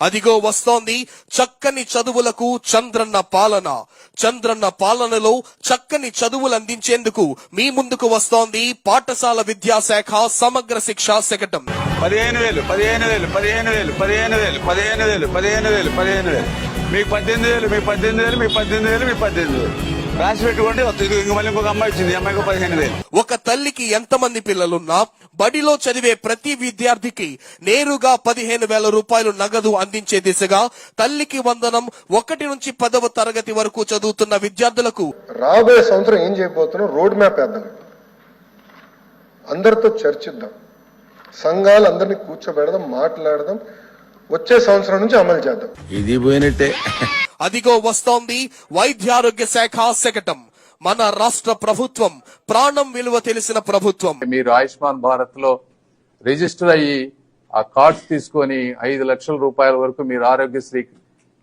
అదిగో వస్తోంది చక్కని చదువులకు చంద్రన్న పాలన. చంద్రన్న పాలనలో చక్కని చదువులు అందించేందుకు మీ ముందుకు వస్తోంది పాఠశాల విద్యాశాఖ సమగ్ర శిక్షా శకటం. పదిహేను వేలు పదిహేను వేలు పదిహేను వేలు పదిహేను వేలు పదిహేను వేలు పదిహేను వేలు పదిహేను వేలు. మీకు పద్దెనిమిది వేలు మీకు పద్దెనిమిది వేలు మీకు పద్దెనిమిది వేలు మీకు పద్దెనిమిది వేలు. రాసి పెట్టుకోండి వస్తుంది ఇంక మళ్ళీ ఇంకొక అమ్మాయి వచ్చింది అమ్మాయికి పదిహేను వేలు. ఒక తల్లికి ఎంతమంది పిల్లలున్నా బడిలో చదివే ప్రతి విద్యార్థికి నేరుగా పదిహేను వేల రూపాయలు నగదు అందించే దిశగా తల్లికి వందనం ఒకటి నుంచి పదవ తరగతి వరకు చదువుతున్న విద్యార్థులకు రాబోయే సంవత్సరం ఏం చేయబోతున్నాం? రోడ్ మ్యాప్ వేద్దాం. అందరితో చర్చిద్దాం. సంఘాలు అందరినీ కూర్చోబెడదాం మాట్లాడదాం. వచ్చే సంవత్సరం నుంచి అమలు చేద్దాం. ఇది పోయినట్టే. అదిగో వస్తోంది వైద్యారోగ్య శాఖ శకటం. మన రాష్ట్ర ప్రభుత్వం ప్రాణం విలువ తెలిసిన ప్రభుత్వం. మీరు ఆయుష్మాన్ భారత్లో రిజిస్టర్ అయ్యి ఆ కార్డ్స్ తీసుకొని ఐదు లక్షల రూపాయల వరకు మీరు ఆరోగ్యశ్రీ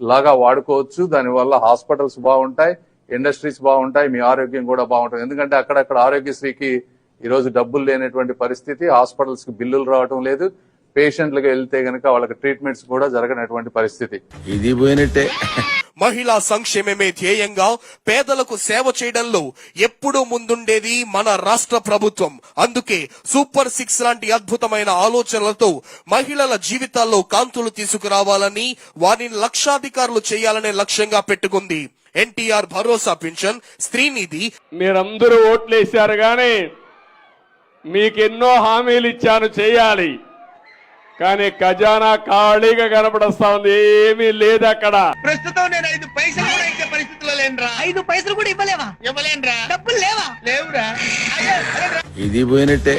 లాగా వాడుకోవచ్చు. దానివల్ల హాస్పిటల్స్ బాగుంటాయి ఇండస్ట్రీస్ బాగుంటాయి మీ ఆరోగ్యం కూడా బాగుంటుంది. ఎందుకంటే అక్కడక్కడ ఆరోగ్యశ్రీకి ఈ రోజు డబ్బులు లేనటువంటి పరిస్థితి హాస్పిటల్స్కి బిల్లులు రావటం లేదు. పేషెంట్లకు వెళ్తే గనక వాళ్ళకి ట్రీట్మెంట్స్ కూడా జరగనటువంటి పరిస్థితి. ఇది పోయినట్టే. మహిళా సంక్షేమమే ధ్యేయంగా పేదలకు సేవ చేయడంలో ఎప్పుడూ ముందుండేది మన రాష్ట్ర ప్రభుత్వం. అందుకే సూపర్ సిక్స్ లాంటి అద్భుతమైన ఆలోచనలతో మహిళల జీవితాల్లో కాంతులు తీసుకురావాలని వారిని లక్షాధికారులు చేయాలనే లక్ష్యంగా పెట్టుకుంది. ఎన్టీఆర్ భరోసా పింఛన్ స్త్రీనిధి. మీరందరూ ఓట్లేశారు గాని మీకెన్నో హామీలు ఇచ్చాను చేయాలి. కానీ ఖజానా ఖాళీగా కనపడస్తా ఉంది. ఏమీ లేదు అక్కడ. ప్రస్తుతం నేను ఐదు పైసలు కూడా ఇచ్చే పరిస్థితిలో లేనురా. ఐదు పైసలు కూడా ఇవ్వలేవా? ఇవ్వలేనురా. డబ్బులు లేవా? లేవురా. ఇది పోయినట్టే.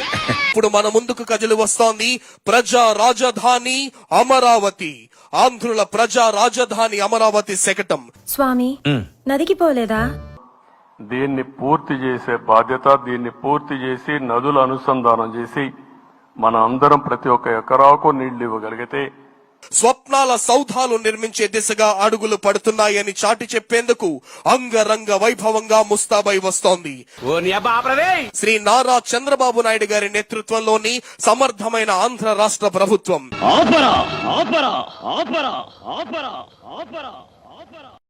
ఇప్పుడు మన ముందుకు కదిలి వస్తోంది. ప్రజా రాజధాని అమరావతి. ఆంధ్రుల ప్రజా రాజధాని అమరావతి శకటం. స్వామి నదికి పోలేదా? దీన్ని పూర్తి చేసే బాధ్యత దీన్ని పూర్తి చేసి నదుల అనుసంధానం చేసి మన అందరం ప్రతి ఒక్క ఎకరాకు నీళ్ళు ఇవ్వగలిగితే స్వప్నాల సౌధాలు నిర్మించే దిశగా అడుగులు పడుతున్నాయని చాటి చెప్పేందుకు అంగరంగ వైభవంగా ముస్తాబై వస్తోంది. శ్రీ నారా చంద్రబాబు నాయుడు గారి నేతృత్వంలోని సమర్థమైన ఆంధ్ర రాష్ట్ర ప్రభుత్వం.